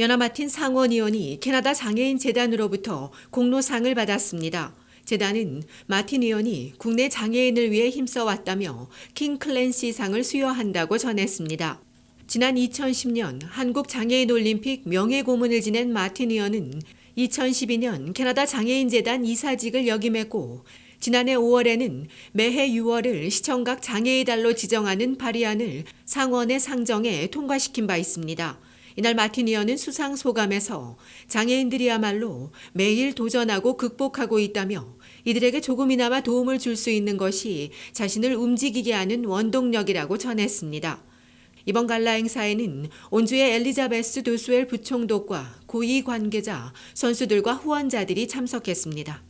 연아 마틴 상원 의원이 캐나다 장애인 재단으로부터 공로상을 받았습니다. 재단은 마틴 의원이 국내 장애인을 위해 힘써왔다며 킹 클랜시 상을 수여한다고 전했습니다. 지난 2010년 한국 장애인 올림픽 명예 고문을 지낸 마틴 의원은 2012년 캐나다 장애인 재단 이사직을 역임했고 지난해 5월에는 매해 6월을 시청각 장애의 달로 지정하는 발의안을 상원에 상정해 통과시킨 바 있습니다. 이날 마틴 의원은 수상 소감에서 장애인들이야말로 매일 도전하고 극복하고 있다며 이들에게 조금이나마 도움을 줄 수 있는 것이 자신을 움직이게 하는 원동력이라고 전했습니다. 이번 갈라 행사에는 온주의 엘리자베스 도스웰 부총독과 고위 관계자, 선수들과 후원자들이 참석했습니다.